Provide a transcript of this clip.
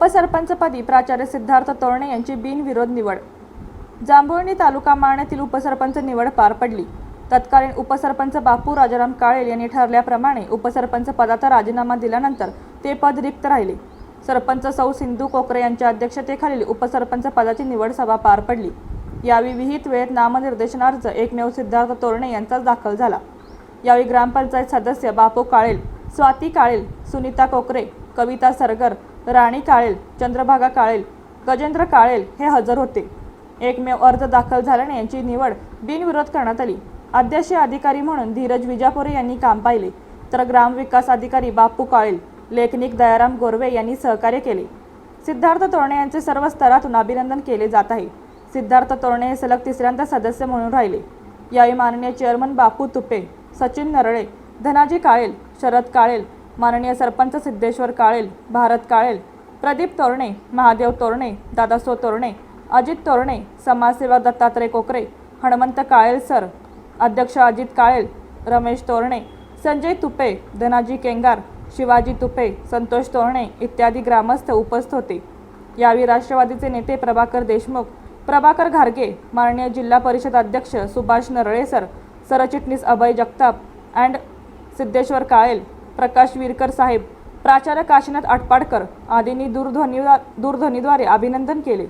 उपसरपंचपदी प्राचार्य सिद्धार्थ तोरणे यांची बिनविरोध निवड. जांभुळणी तालुका माण्यातील उपसरपंच निवड पार पडली. तत्कालीन उपसरपंच बापू राजाराम काळेल यांनी ठरल्याप्रमाणे उपसरपंच पदाचा राजीनामा दिल्यानंतर ते पद रिक्त राहिले. सरपंच सौ सिंधू कोकरे यांच्या अध्यक्षतेखालील उपसरपंच पदाची निवड सभा पार पडली. यावेळी विहित वेळेत नामनिर्देशनार्ज एकमेव सिद्धार्थ तोरणे यांचाच दाखल झाला. यावेळी ग्रामपंचायत सदस्य बापू काळेल स्वाती काळेल सुनीता कोकरे कविता सरगर राणी काळेल चंद्रभागा काळेल गजेंद्र काळेल हे हजर होते. एकमेव अर्ज दाखल झाल्याने यांची निवड बिनविरोध करण्यात आली. अध्यक्षीय अधिकारी म्हणून धीरज विजापुरे यांनी काम पाहिले. तर ग्रामविकास अधिकारी बापू काळेल लेखनिक दयाराम गोरवे यांनी सहकार्य केले. सिद्धार्थ तोरणे यांचे सर्व स्तरातून अभिनंदन केले जात आहे. सिद्धार्थ तोरणे हे सलग तिसऱ्यांदा सदस्य म्हणून राहिले. यावेळी माननीय चेअरमन बापू तुपे सचिन नरळे धनाजी काळेल शरद काळेल माननीय सरपंच सिद्धेश्वर काळेल भारत काळेल प्रदीप तोरणे महादेव तोरणे दादासो तोरणे अजित तोरणे समाजसेवा दत्तात्रय कोकरे हनुमंत काळेल सर अध्यक्ष अजित काळेल रमेश तोरणे संजय तुपे धनाजी केंगार शिवाजी तुपे संतोष तोरणे इत्यादी ग्रामस्थ उपस्थित होते. यावेळी राष्ट्रवादीचे नेते प्रभाकर देशमुख प्रभाकर घारगे माननीय जिल्हा परिषद अध्यक्ष सुभाष नरळेसर सरचिटणीस अभय जगताप अँड सिद्धेश्वर काळेल प्रकाश विरकर साहेब प्राचार्य काशीनाथ आटपाडकर आदींनी दूरध्वनी दूरध्वनीद्वारे अभिनंदन केले.